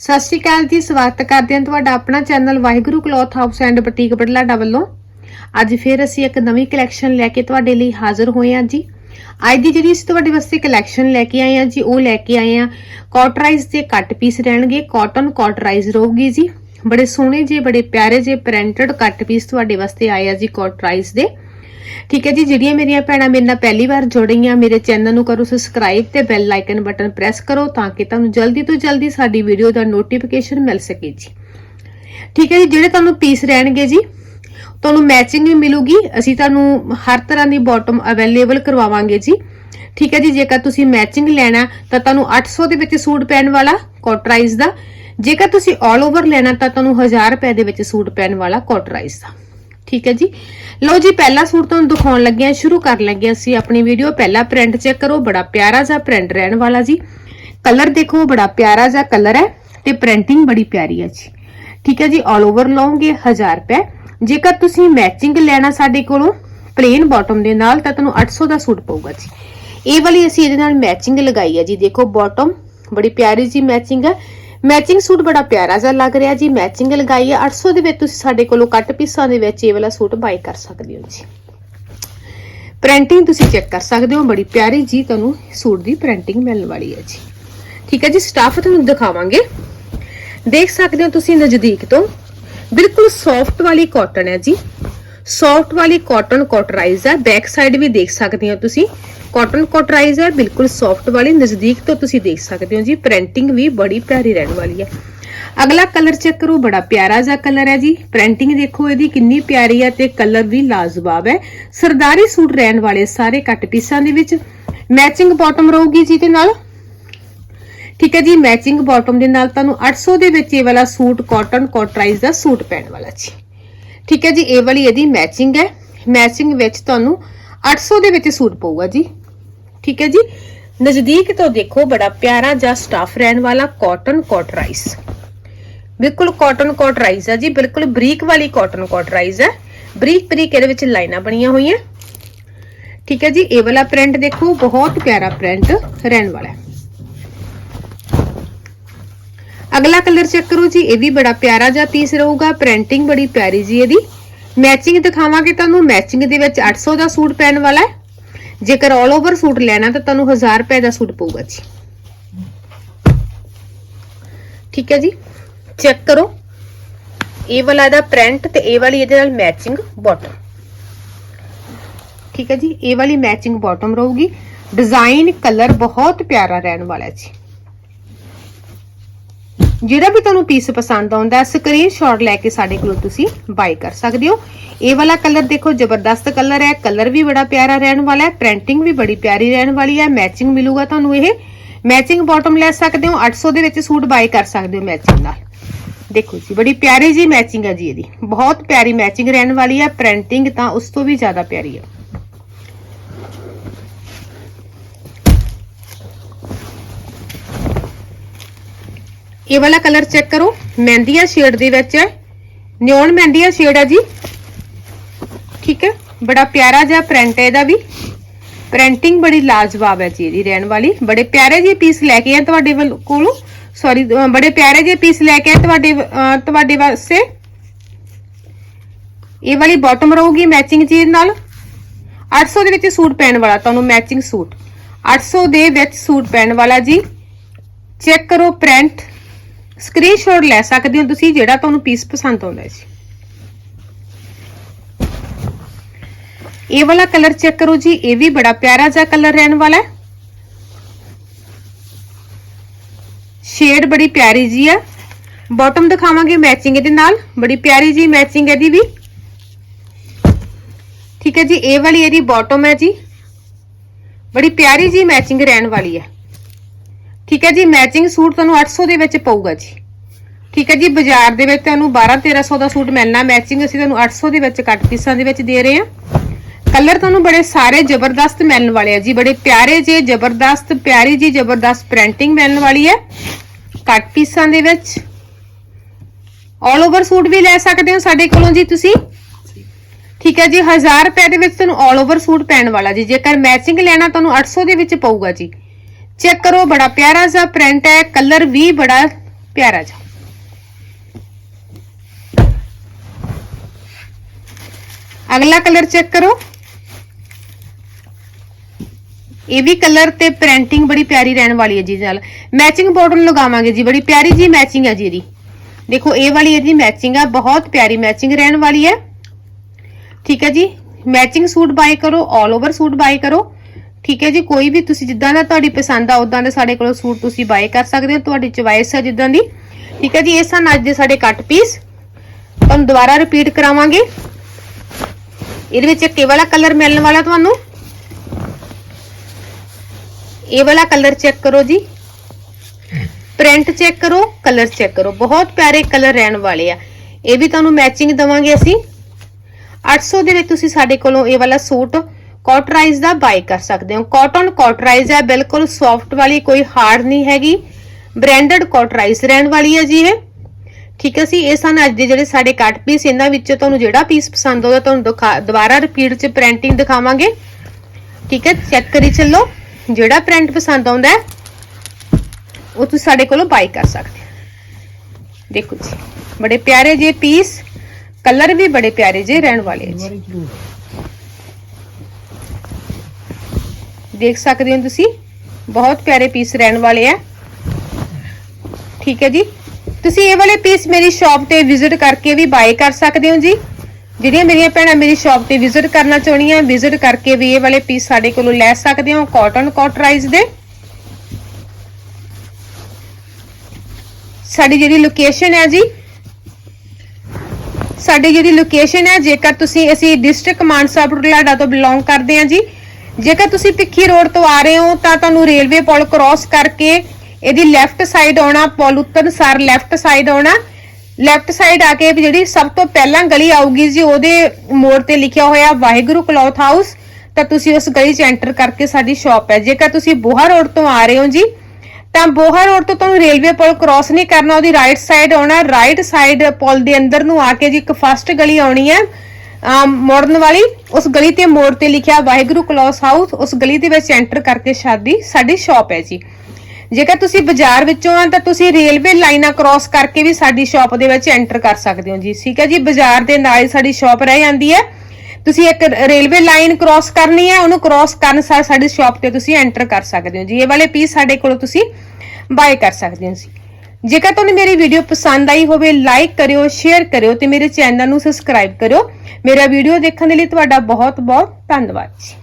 ਸਤਿ ਸ਼੍ਰੀ ਅਕਾਲ ਜੀ, ਸਵਾਗਤ ਕਰਦੇ ਹਾਂ ਤੁਹਾਡਾ ਆਪਣਾ channel Waheguru cloth house and boutique Budhlada ਵੱਲੋਂ। ਅੱਜ ਫਿਰ ਅਸੀਂ ਇੱਕ ਨਵੀਂ ਕਲੈਕਸ਼ਨ ਲੈ ਕੇ ਤੁਹਾਡੇ ਲਈ ਹਾਜ਼ਰ ਹੋਏ ਹਾਂ ਜੀ। ਅੱਜ ਦੀ ਜਿਹੜੀ ਅਸੀਂ ਤੁਹਾਡੇ ਵਾਸਤੇ ਕਲੈਕਸ਼ਨ ਲੈ ਕੇ ਆਏ ਹਾਂ ਜੀ, ਉਹ ਲੈ ਕੇ ਆਏ ਹਾਂ ਕਾਟਰਾਈਜ਼ ਦੇ ਕੱਟ ਪੀਸ ਰਹਿਣਗੇ ਕਾਟਨ ਕਾਟਰਾਈਜ਼ ਰਹੂਗੀ ਜੀ। ਬੜੇ ਸੋਹਣੇ ਜੇ, ਬੜੇ ਪਿਆਰੇ ਜੇ ਪ੍ਰਿੰਟਡ ਕੱਟ ਪੀਸ ਤੁਹਾਡੇ ਵਾਸਤੇ ਆਏ ਆ ਜੀ ਕਾਟਰਾਈਜ਼ ਦੇ। ਠੀਕ ਹੈ ਜੀ, ਜਿਹੜੀਆਂ ਮੇਰੀਆਂ ਭੈਣਾਂ ਮੇਰੇ ਨਾਲ ਪਹਿਲੀ ਵਾਰ ਜੁੜੀਆਂ ਮੇਰੇ ਚੈਨਲ ਨੂੰ ਕਰੋ ਸਬਸਕ੍ਰਾਈਬ ਤੇ ਬੈਲ ਆਈਕਨ ਬਟਨ ਪ੍ਰੈਸ ਕਰੋ ਤਾਂ ਕਿ ਤੁਹਾਨੂੰ ਜਲਦੀ ਤੋਂ ਜਲਦੀ ਸਾਡੀ ਵੀਡੀਓ ਦਾ ਨੋਟੀਫਿਕੇਸ਼ਨ ਮਿਲ ਸਕੇ ਜੀ। ਠੀਕ ਹੈ ਜੀ, ਜਿਹੜੇ ਤੁਹਾਨੂੰ ਪੀਸ ਰਹਿਣਗੇ ਜੀ, ਤੁਹਾਨੂੰ ਮੈਚਿੰਗ ਵੀ ਮਿਲੂਗੀ, ਅਸੀਂ ਤੁਹਾਨੂੰ ਹਰ ਤਰ੍ਹਾਂ ਦੀ ਬਾਟਮ ਅਵੇਲੇਬਲ ਕਰਵਾਵਾਂਗੇ ਜੀ। ਠੀਕ ਹੈ ਜੀ, ਜੇਕਰ ਤੁਸੀਂ ਮੈਚਿੰਗ ਲੈਣਾ, ਤਾਂ ਤੁਹਾਨੂੰ 800 ਦੇ ਵਿੱਚ ਸੂਟ ਪੈਣ ਵਾਲਾ ਕੋਟਰਾਈਜ਼ ਦਾ, ਜੇਕਰ ਤੁਸੀਂ 올 ਓਵਰ ਲੈਣਾ, ਤਾਂ ਤੁਹਾਨੂੰ 1000 ਰੁਪਏ ਦੇ ਵਿੱਚ ਸੂਟ ਪੈਣ ਵਾਲਾ ਕੋਟਰਾਈਜ਼ ਦਾ। ਠੀਕ ਹੈ ਜੀ। ਲਓ ਜੀ, ਪਹਿਲਾ ਸੂਟ ਤੁਹਾਨੂੰ ਦਿਖਾਉਣ ਲੱਗੇ ਹਾਂ, ਸ਼ੁਰੂ ਕਰ ਲੱਗੇ ਹਾਂ ਅਸੀਂ ਆਪਣੀ ਵੀਡੀਓ ਪਹਿਲਾ ਪ੍ਰਿੰਟ ਚੈੱਕ ਕਰੋ, ਬੜਾ ਪਿਆਰਾ ਜਿਹਾ ਪ੍ਰਿੰਟ ਰਹਿਣ ਵਾਲਾ ਜੀ। ਕਲਰ ਦੇਖੋ, ਬੜਾ ਪਿਆਰਾ ਜਿਹਾ ਕਲਰ ਹੈ ਤੇ ਪ੍ਰਿੰਟਿੰਗ ਬੜੀ ਪਿਆਰੀ ਹੈ ਜੀ। ਠੀਕ ਹੈ ਜੀ 올 ਓਵਰ ਲਓਗੇ 1000 ਰੁਪਏ। ਜੇਕਰ ਤੁਸੀਂ ਮੈਚਿੰਗ ਲੈਣਾ ਸਾਡੇ ਕੋਲੋਂ ਪਲੇਨ ਬਾਟਮ ਦੇ ਨਾਲ, ਤਾਂ ਤੁਹਾਨੂੰ 800 ਦਾ ਸੂਟ ਪਊਗਾ ਜੀ। ਇਹ ਵਾਲੀ ਅਸੀਂ ਇਹਦੇ ਨਾਲ ਮੈਚਿੰਗ ਲਗਾਈ ਹੈ ਜੀ। ਦੇਖੋ ਬਾਟਮ ਬੜੀ ਪਿਆਰੀ ਜੀ ਮੈਚਿੰਗ ਹੈ। ਮੈਚਿੰਗ ਸੂਟ ਬੜਾ ਪਿਆਰਾ ਜਿਹਾ ਲੱਗ ਰਿਹਾ ਜੀ। ਮੈਚਿੰਗ ਲਗਾਈ ਹੈ 800 ਦੇ ਵਿੱਚ ਤੁਸੀਂ ਸਾਡੇ ਕੋਲੋਂ ਕੱਟ ਪੀਸਾਂ ਦੇ ਵਿੱਚ ਇਹ ਵਾਲਾ ਸੂਟ ਬਾਈ ਕਰ ਸਕਦੇ ਹੋ ਜੀ। ਪ੍ਰਿੰਟਿੰਗ ਤੁਸੀਂ ਚੈੱਕ ਕਰ ਸਕਦੇ ਹੋ, ਬੜੀ ਪਿਆਰੀ ਜੀ ਤੁਹਾਨੂੰ ਸੂਟ ਦੀ ਪ੍ਰਿੰਟਿੰਗ ਮਿਲਣ ਵਾਲੀ ਹੈ ਜੀ। ਠੀਕ ਹੈ ਜੀ ਸਟਾਫ ਤੁਹਾਨੂੰ ਦਿਖਾਵਾਂਗੇ। ਦੇਖ ਸਕਦੇ ਹੋ ਤੁਸੀਂ ਨਜ਼ਦੀਕ ਤੋਂ। ਬਿਲਕੁਲ ਸੌਫਟ ਵਾਲੀ ਕਾਟਨ ਹੈ ਜੀ। ਸੌਫਟ ਵਾਲੀ ਕਾਟਨ ਕੋਟਰਾਈਜ਼ ਹੈ ਬੈਕ ਸਾਈਡ ਵੀ ਦੇਖ ਸਕਦੇ ਹੋ ਤੁਸੀਂ। ਕਾਟਨ ਕੋਟਰਾਈਜ਼ ਹੈ ਬਿਲਕੁਲ ਸੌਫਟ ਵਾਲੀ, ਨਜ਼ਦੀਕ ਤੋਂ ਤੁਸੀਂ ਦੇਖ ਸਕਦੇ ਹੋ ਜੀ। ਪ੍ਰਿੰਟਿੰਗ ਵੀ ਬੜੀ ਪਿਆਰੀ ਰਹਿਣ ਵਾਲੀ ਹੈ। ਅਗਲਾ ਕਲਰ ਚੈੱਕ ਕਰੋ, ਬੜਾ ਪਿਆਰਾ ਜਿਹਾ ਕਲਰ ਹੈ ਜੀ। ਪ੍ਰਿੰਟਿੰਗ ਦੇਖੋ ਇਹਦੀ ਕਿੰਨੀ ਪਿਆਰੀ ਹੈ ਤੇ ਕਲਰ ਵੀ ਲਾਜਵਾਬ ਹੈ। ਸਰਦਾਰੀ ਸੂਟ ਰਹਿਣ ਵਾਲੇ ਸਾਰੇ ਕੱਟ ਪੀਸਾਂ ਦੇ ਵਿੱਚ। ਮੈਚਿੰਗ ਬਾਟਮ ਰਹੂਗੀ ਜੀ ਦੇ ਨਾਲ। ਠੀਕ ਹੈ ਜੀ ਮੈਚਿੰਗ ਬਾਟਮ ਦੇ ਨਾਲ ਤੁਹਾਨੂੰ 800 ਦੇ ਵਿੱਚ ਇਹ ਵਾਲਾ ਸੂਟ ਕਾਟਨ ਕੋਟਰਾਈਜ਼ ਦਾ ਸੂਟ ਪੈਣ ਵਾਲਾ ਜੀ। ਠੀਕ ਹੈ ਜੀ, ਇਹ ਵਾਲੀ ਇਹਦੀ ਮੈਚਿੰਗ ਹੈ। ਮੈਚਿੰਗ ਵਿੱਚ ਤੁਹਾਨੂੰ 800 ਦੇ ਵਿੱਚ ਸੂਟ ਪਊਗਾ ਜੀ। ਠੀਕ ਹੈ ਜੀ, ਨਜ਼ਦੀਕ ਤੋਂ ਦੇਖੋ, ਬੜਾ ਪਿਆਰਾ ਜਿਹਾ ਸਟਾਫ ਰਹਿਣ ਵਾਲਾ ਕਾਟਨ ਕੋਟਰਾਈਜ਼ ਬਿਲਕੁਲ ਕਾਟਨ ਕੋਟਰਾਈਜ਼ ਹੈ ਜੀ, ਬਿਲਕੁਲ ਬਰੀਕ ਵਾਲੀ ਕਾਟਨ ਕੋਟਰਾਈਜ਼ ਹੈ। ਬਰੀਕ ਬਰੀਕ ਇਹਦੇ ਵਿੱਚ ਲਾਈਨਾਂ ਬਣੀਆਂ ਹੋਈਆਂ। ਠੀਕ ਹੈ ਜੀ, ਇਹ ਵਾਲਾ ਪ੍ਰਿੰਟ ਦੇਖੋ, ਬਹੁਤ ਪਿਆਰਾ ਪ੍ਰਿੰਟ ਰਹਿਣ ਵਾਲਾ ਹੈ। ਅਗਲਾ ਕਲਰ ਚੈੱਕ ਕਰੋ ਜੀ, ਇਹ ਵੀ ਬੜਾ ਪਿਆਰਾ ਜਿਹਾ ਪੀਸ ਰਹੂਗਾ ਪ੍ਰਿੰਟਿੰਗ ਬੜੀ ਪਿਆਰੀ ਜੀ ਇਹਦੀ। ਮੈਚਿੰਗ ਦਿਖਾਵਾਂਗੇ ਤੁਹਾਨੂੰ ਮੈਚਿੰਗ ਦੇ ਵਿੱਚ 800 ਦਾ ਸੂਟ ਪੈਣ ਵਾਲਾ ਹੈ। ਜੇਕਰ 올 ਓਵਰ ਸੂਟ ਲੈਣਾ ਤਾਂ ਤੁਹਾਨੂੰ 1000 ਰੁਪਏ ਦਾ ਸੂਟ ਪਊਗਾ ਜੀ। ਠੀਕ ਹੈ ਜੀ, ਚੈੱਕ ਕਰੋ। ਇਹ ਵਾਲਾ ਇਹਦਾ ਪ੍ਰਿੰਟ ਤੇ ਇਹ ਵਾਲੀ ਇਹਦੇ ਨਾਲ ਮੈਚਿੰਗ ਬਾਟਮ ਠੀਕ ਹੈ ਜੀ, ਇਹ ਵਾਲੀ ਮੈਚਿੰਗ ਬਾਟਮ ਰਹੂਗੀ। ਡਿਜ਼ਾਈਨ ਕਲਰ ਬਹੁਤ ਪਿਆਰਾ ਰਹਿਣ ਵਾਲਾ ਜੀ। ਜਿਹੜਾ ਵੀ ਤੁਹਾਨੂੰ ਪੀਸ ਪਸੰਦ ਆਉਂਦਾ ਸਕਰੀਨਸ਼ਾਟ ਲੈ ਕੇ ਸਾਡੇ ਕੋਲੋਂ ਤੁਸੀਂ ਬਾਈ ਕਰ ਸਕਦੇ ਹੋ। ਇਹ ਵਾਲਾ ਕਲਰ ਦੇਖੋ, ਜ਼ਬਰਦਸਤ ਕਲਰ ਹੈ ਕਲਰ ਵੀ ਬੜਾ ਪਿਆਰਾ ਰਹਿਣ ਵਾਲਾ ਹੈ ਪ੍ਰਿੰਟਿੰਗ ਵੀ ਬੜੀ ਪਿਆਰੀ ਰਹਿਣ ਵਾਲੀ ਹੈ ਮੈਚਿੰਗ ਮਿਲੂਗਾ ਤੁਹਾਨੂੰ ਇਹ। ਮੈਚਿੰਗ ਬਾਟਮ ਲੈ ਸਕਦੇ ਹੋ 800 ਦੇ ਵਿੱਚ ਸੂਟ ਬਾਈ ਕਰ ਸਕਦੇ ਹੋ ਮੈਚਿੰਗ ਨਾਲ। ਦੇਖੋ ਜੀ, ਬੜੀ ਪਿਆਰੀ ਜੀ ਮੈਚਿੰਗ ਹੈ ਜੀ ਇਹਦੀ। ਬਹੁਤ ਪਿਆਰੀ ਮੈਚਿੰਗ ਰਹਿਣ ਵਾਲੀ ਹੈ ਪ੍ਰਿੰਟਿੰਗ ਤਾਂ ਉਸ ਤੋਂ ਵੀ ਜ਼ਿਆਦਾ ਪਿਆਰੀ ਹੈ। ਇਹ ਵਾਲਾ ਕਲਰ ਚੈੱਕ ਕਰੋ। ਮਹਿੰਦੀਆ ਸ਼ੇਡ ਦੇ ਵਿੱਚ ਹੈ। ਨਿਓਨ ਮਹਿੰਦੀਆ ਸ਼ੇਡ ਹੈ ਜੀ। ਠੀਕ ਹੈ। ਬੜਾ ਪਿਆਰਾ ਜਿਹਾ ਪ੍ਰਿੰਟ ਹੈ ਇਹਦਾ ਵੀ। ਪ੍ਰਿੰਟਿੰਗ ਬੜੀ ਲਾਜਵਾਬ ਹੈ ਜੀ ਇਹਦੀ ਰਹਿਣ ਵਾਲੀ। ਬੜੇ ਪਿਆਰੇ ਜਿਹੇ ਪੀਸ ਲੈ ਕੇ ਆ ਤੁਹਾਡੇ ਕੋਲੋਂ। ਸੌਰੀ ਬੜੇ ਪਿਆਰੇ ਜਿਹੇ ਪੀਸ ਲੈ ਕੇ ਆ ਤੁਹਾਡੇ ਤੁਹਾਡੇ ਵਾਸਤੇ। ਇਹ ਵਾਲੀ ਬਾਟਮ ਰਹੂਗੀ ਮੈਚਿੰਗ ਚੀਜ਼ ਨਾਲ। 800 ਦੇ ਵਿੱਚ ਸੂਟ ਪੈਣ ਵਾਲਾ, ਤੁਹਾਨੂੰ ਮੈਚਿੰਗ ਸੂਟ। 800 ਦੇ ਵਿੱਚ ਸੂਟ ਪੈਣ ਵਾਲਾ ਜੀ। ਚੈੱਕ ਕਰੋ ਪ੍ਰਿੰਟ ਸਕਰੀਨਸ਼ਾਟ ਲੈ ਸਕਦੇ ਹੋ ਤੁਸੀਂ ਜਿਹੜਾ ਤੁਹਾਨੂੰ ਪੀਸ ਪਸੰਦ ਆਉਂਦਾ ਹੈ ਜੀ ਇਹ ਵਾਲਾ ਕਲਰ ਚੈੱਕ ਕਰੋ ਜੀ, ਇਹ ਵੀ ਬੜਾ ਪਿਆਰਾ ਜਿਹਾ ਕਲਰ ਰਹਿਣ ਵਾਲਾ ਹੈ। ਸ਼ੇਡ ਬੜੀ ਪਿਆਰੀ ਜੀ ਹੈ। ਬਾਟਮ ਦਿਖਾਵਾਂਗੇ ਮੈਚਿੰਗ ਇਹਦੇ ਨਾਲ, ਬੜੀ ਪਿਆਰੀ ਜੀ ਮੈਚਿੰਗ ਇਹਦੀ ਵੀ। ਠੀਕ ਹੈ ਜੀ, ਇਹ ਵਾਲੀ ਇਹਦੀ ਬਾਟਮ ਹੈ ਜੀ। ਬੜੀ ਪਿਆਰੀ ਜੀ ਮੈਚਿੰਗ ਰਹਿਣ ਵਾਲੀ ਹੈ। ਠੀਕ ਹੈ ਜੀ ਮੈਚਿੰਗ ਸੂਟ ਤੁਹਾਨੂੰ 800 ਦੇ ਵਿੱਚ ਪਊਗਾ ਜੀ। ਠੀਕ ਹੈ ਜੀ, ਬਾਜ਼ਾਰ ਦੇ ਵਿੱਚ ਤੁਹਾਨੂੰ 12 1300 ਦਾ ਸੂਟ ਮਿਲਣਾ ਮੈਚਿੰਗ ਅਸੀਂ ਤੁਹਾਨੂੰ 800 ਦੇ ਵਿੱਚ ਕੱਟ ਪੀਸਾਂ ਦੇ ਵਿੱਚ ਦੇ ਰਹੇ ਹਾਂ। ਕਲਰ ਤੁਹਾਨੂੰ ਬੜੇ ਸਾਰੇ ਜ਼ਬਰਦਸਤ ਮਿਲਣ ਵਾਲੇ ਆ ਜੀ, ਬੜੇ ਪਿਆਰੇ ਜੇ ਜ਼ਬਰਦਸਤ, ਪਿਆਰੀ ਜੀ ਜ਼ਬਰਦਸਤ ਪ੍ਰਿੰਟਿੰਗ ਮਿਲਣ ਵਾਲੀ ਹੈ। ਕੱਟ ਪੀਸਾਂ ਦੇ ਵਿੱਚ। ਆਲ ਓਵਰ ਸੂਟ ਵੀ ਲੈ ਸਕਦੇ ਹੋ ਸਾਡੇ ਕੋਲੋਂ ਜੀ ਤੁਸੀਂ। ਠੀਕ ਹੈ ਜੀ 1000 ਰੁਪਏ ਦੇ ਵਿੱਚ ਤੁਹਾਨੂੰ ਆਲ ਓਵਰ ਸੂਟ ਪੈਣ ਵਾਲਾ ਜੀ। ਜੇਕਰ ਮੈਚਿੰਗ ਲੈਣਾ ਤੁਹਾਨੂੰ 800 ਦੇ ਵਿੱਚ ਪਊਗਾ ਜੀ। ਚੈੱਕ ਕਰੋ ਬੜਾ ਪਿਆਰਾ ਜਿਹਾ ਪ੍ਰਿੰਟ ਹੈ ਕਲਰ ਵੀ ਬੜਾ ਪਿਆਰਾ ਜਿਹਾ ਅਗਲਾ ਕਲਰ ਚੈੱਕ ਕਰੋ ਇਹ ਵੀ ਕਲਰ ਤੇ ਪ੍ਰਿੰਟਿੰਗ ਬੜੀ ਪਿਆਰੀ ਰਹਿਣ ਵਾਲੀ ਹੈ ਜੀ ਇਹਦੇ ਨਾਲ ਮੈਚਿੰਗ ਬਾਰਡਰ ਲਗਾਵਾਂਗੇ ਜੀ ਬੜੀ ਪਿਆਰੀ ਜੀ ਮੈਚਿੰਗ ਹੈ ਜੀ ਇਹਦੀ ਦੇਖੋ ਇਹ ਵਾਲੀ ਇਹਦੀ ਮੈਚਿੰਗ ਹੈ ਬਹੁਤ ਪਿਆਰੀ ਮੈਚਿੰਗ ਰਹਿਣ ਵਾਲੀ ਹੈ ਠੀਕ ਹੈ ਜੀ ਮੈਚਿੰਗ ਸੂਟ ਬਾਈ ਕਰੋ 올 ਓਵਰ ਸੂਟ ਬਾਈ ਕਰੋ ਠੀਕ ਹੈ ਜੀ, ਕੋਈ ਵੀ ਤੁਸੀਂ ਜਿੱਦਾਂ ਦਾ ਤੁਹਾਡੀ ਪਸੰਦ ਆ ਉਦਾਂ ਦੇ ਸਾਡੇ ਕੋਲੋਂ ਸੂਟ ਤੁਸੀਂ ਬਾਏ ਕਰ ਸਕਦੇ ਹੋ, ਤੁਹਾਡੀ ਚੁਆਇਸ ਹੈ ਜਿੱਦਾਂ ਦੀ। ਠੀਕ ਹੈ ਜੀ, ਇਹ ਸਨ ਅੱਜ ਦੇ ਸਾਡੇ ਕੱਟ ਪੀਸ ਤੁਹਾਨੂੰ ਦੁਬਾਰਾ ਰਿਪੀਟ ਕਰਾਵਾਂਗੇ। ਇਹਦੇ ਵਿੱਚ ਇੱਕ ਇਹ ਵਾਲਾ ਕਲਰ ਮਿਲਣ ਵਾਲਾ ਤੁਹਾਨੂੰ। ਇਹ ਵਾਲਾ ਕਲਰ ਚੈੱਕ ਕਰੋ ਜੀ। ਪ੍ਰਿੰਟ ਚੈੱਕ ਕਰੋ ਕਲਰ ਚੈੱਕ ਕਰੋ। ਬਹੁਤ ਪਿਆਰੇ ਕਲਰ ਰਹਿਣ ਵਾਲੇ ਆ। ਇਹ ਵੀ ਤੁਹਾਨੂੰ ਮੈਚਿੰਗ ਦਵਾਂਗੇ ਅਸੀਂ। 800 ਦੇ ਵਿੱਚ ਤੁਸੀਂ ਸਾਡੇ ਕੋਲੋਂ ਇਹ ਵਾਲਾ ਸੂਟ ਕਾਟਰਾਈਜ਼ ਦਾ ਬਾਈ ਕਰ ਸਕਦੇ ਹੋ। ਕਾਟਨ ਕਾਟਰਾਈਜ਼ ਹੈ, ਬਿਲਕੁਲ ਸੌਫਟ ਵਾਲੀ ਕੋਈ ਹਾਰਡ ਨਹੀਂ ਹੈਗੀ। ਬ੍ਰਾਂਡਡ ਕਾਟਰਾਈਜ਼ ਰਹਿਣ ਵਾਲੀ ਹੈ ਜੀ ਇਹ। ਠੀਕ ਹੈ ਸੀ ਇਹ ਸਨ ਅੱਜ ਦੇ ਜਿਹੜੇ ਸਾਡੇ ਕੱਟ ਪੀਸ ਇਹਨਾਂ ਵਿੱਚੋਂ ਤੁਹਾਨੂੰ ਜਿਹੜਾ ਪੀਸ ਪਸੰਦ ਆਉਂਦਾ, ਤੁਹਾਨੂੰ ਦੁਬਾਰਾ ਰਿਪੀਟ ਚ ਪ੍ਰਿੰਟਿੰਗ ਦਿਖਾਵਾਂਗੇ। ਠੀਕ ਹੈ ਚੈੱਕ ਕਰੀ ਚੱਲੋ, ਜਿਹੜਾ ਪ੍ਰਿੰਟ ਪਸੰਦ ਆਉਂਦਾ ਉਹ ਤੁਸੀਂ ਸਾਡੇ ਕੋਲੋਂ ਬਾਈ ਕਰ ਸਕਦੇ ਦੇਖੋ ਜੀ, ਬੜੇ ਪਿਆਰੇ ਜੇ ਪੀਸ ਕਲਰ ਵੀ ਬੜੇ ਪਿਆਰੇ ਜੇ ਰਹਿਣ ਵਾਲੇ ਜੀ। ਦੇਖ ਸਕਦੇ ਹੋ ਤੁਸੀਂ। ਬਹੁਤ ਪਿਆਰੇ ਪੀਸ ਰਹਿਣ ਵਾਲੇ ਆ। ਠੀਕ ਹੈ ਜੀ। ਤੁਸੀਂ ਇਹ ਵਾਲੇ ਪੀਸ ਮੇਰੀ ਸ਼ਾਪ ਤੇ ਵਿਜ਼ਿਟ ਕਰਕੇ ਵੀ ਬਾਏ ਕਰ ਸਕਦੇ ਹੋ ਜੀ। ਜਿਹੜੀਆਂ ਮੇਰੀਆਂ ਭੈਣਾਂ ਮੇਰੀ ਸ਼ਾਪ ਤੇ ਵਿਜ਼ਿਟ ਕਰਨਾ ਚਾਹੁੰਦੀਆਂ ਵਿਜ਼ਿਟ ਕਰਕੇ ਵੀ ਇਹ ਵਾਲੇ ਪੀਸ ਸਾਡੇ ਕੋਲੋਂ ਲੈ ਸਕਦੇ ਹੋ ਕਾਟਨ ਕਾਟਰਾਈਜ਼ ਦੇ। ਸਾਡੀ ਜਿਹੜੀ ਲੋਕੇਸ਼ਨ ਹੈ ਜੀ, ਸਾਡੀ ਜਿਹੜੀ ਲੋਕੇਸ਼ਨ ਹੈ, ਜੇਕਰ ਤੁਸੀਂ ਅਸੀਂ ਡਿਸਟ੍ਰਿਕਟ ਮਾਨਸਾ ਬੁਢਲਾਡਾ ਤੋਂ ਬਿਲੋਂਗ ਕਰਦੇ ਹਾਂ ਜੀ ਜੇਕਰ ਤੁਸੀਂ ਭਿੱਖੀ ਰੋਡ ਤੋਂ ਆ ਰਹੇ ਹੋ, ਤਾਂ ਤੁਹਾਨੂੰ ਰੇਲਵੇ ਪੁਲ ਕ੍ਰਾਸ ਕਰਕੇ ਇਹਦੀ ਲੈਫਟ ਸਾਈਡ ਆਉਣਾ, ਪੁਲ ਉੱਤਰ ਲੈਫਟ ਸਾਈਡ ਆਉਣਾ। ਲੈਫਟ ਸਾਈਡ ਆ ਕੇ ਜਿਹੜੀ ਸਭ ਤੋਂ ਪਹਿਲਾਂ ਗਲੀ ਆਊਗੀ ਜੀ, ਉਹਦੇ ਮੋੜ ਤੇ ਲਿਖਿਆ ਹੋਇਆ ਵਾਹਿਗੁਰੂ ਕਲੌਥ ਹਾਊਸ, ਤਾਂ ਤੁਸੀਂ ਉਸ ਗਲੀ 'ਚ ਐਂਟਰ ਕਰਕੇ ਸਾਡੀ ਸ਼ਾਪ ਹੈ। ਜੇਕਰ ਤੁਸੀਂ ਬੋਹਾ ਰੋਡ ਤੋਂ ਆ ਰਹੇ ਹੋ ਜੀ, ਤਾਂ ਬੋਹਾ ਰੋਡ ਤੋਂ ਤੁਹਾਨੂੰ ਰੇਲਵੇ ਪੁਲ ਕ੍ਰਾਸ ਨਹੀਂ ਕਰਨਾ, ਉਹਦੀ ਰਾਈਟ ਸਾਈਡ ਆਉਣਾ। ਰਾਈਟ ਸਾਈਡ ਪੁਲ ਦੇ ਅੰਦਰ ਨੂੰ ਆ ਕੇ ਜੀ ਇੱਕ ਫਸਟ ਗਲੀ ਆਉਣੀ ਹੈ। ਮੋੜਨ ਵਾਲੀ, ਉਸ ਗਲੀ ਤੇ ਮੋੜ ਤੇ ਲਿਖਿਆ ਵਾਹਿਗੁਰੂ ਕਲੌਸ ਹਾਊਸ ਉਸ ਗਲੀ ਦੇ ਵਿੱਚ ਐਂਟਰ ਕਰਕੇ ਸ਼ਾਦੀ ਸਾਡੀ ਸ਼ਾਪ ਹੈ ਜੀ। ਜੇਕਰ ਤੁਸੀਂ ਬਾਜ਼ਾਰ ਵਿੱਚੋਂ ਆ ਤਾਂ ਤੁਸੀਂ ਰੇਲਵੇ ਲਾਈਨਾਂ ਕ੍ਰਾਸ ਕਰਕੇ ਵੀ ਸਾਡੀ ਸ਼ਾਪ ਦੇ ਵਿੱਚ ਐਂਟਰ ਕਰ ਸਕਦੇ ਹੋ ਜੀ। ਠੀਕ ਹੈ ਜੀ, ਬਾਜ਼ਾਰ ਦੇ ਨਾਲ ਹੀ ਸਾਡੀ ਸ਼ਾਪ ਰਹਿ ਜਾਂਦੀ ਹੈ। ਤੁਸੀਂ ਇੱਕ ਰੇਲਵੇ ਲਾਈਨ ਕ੍ਰਾਸ ਕਰਨੀ ਹੈ, ਉਹਨੂੰ ਕ੍ਰਾਸ ਕਰਨ ਸਾਰ ਸਾਡੀ ਸ਼ਾਪ ਤੇ ਤੁਸੀਂ ਐਂਟਰ ਕਰ ਸਕਦੇ ਹੋ ਜੀ। ਇਹ ਵਾਲੇ ਪੀਸ ਸਾਡੇ ਕੋਲੋਂ ਤੁਸੀਂ ਬਾਏ ਕਰ ਸਕਦੇ ਹੋ ਜੀ। ਜੇਕਰ ਤੁਹਾਨੂੰ ਮੇਰੀ ਵੀਡੀਓ ਪਸੰਦ ਆਈ ਹੋਵੇ ਲਾਈਕ ਕਰਿਓ ਸ਼ੇਅਰ ਕਰਿਓ ਤੇ ਮੇਰੇ ਚੈਨਲ ਨੂੰ ਸਬਸਕ੍ਰਾਈਬ ਕਰਿਓ। ਮੇਰਾ ਵੀਡੀਓ ਦੇਖਣ ਦੇ ਲਈ ਤੁਹਾਡਾ ਬਹੁਤ ਬਹੁਤ ਧੰਨਵਾਦ। ਜੀ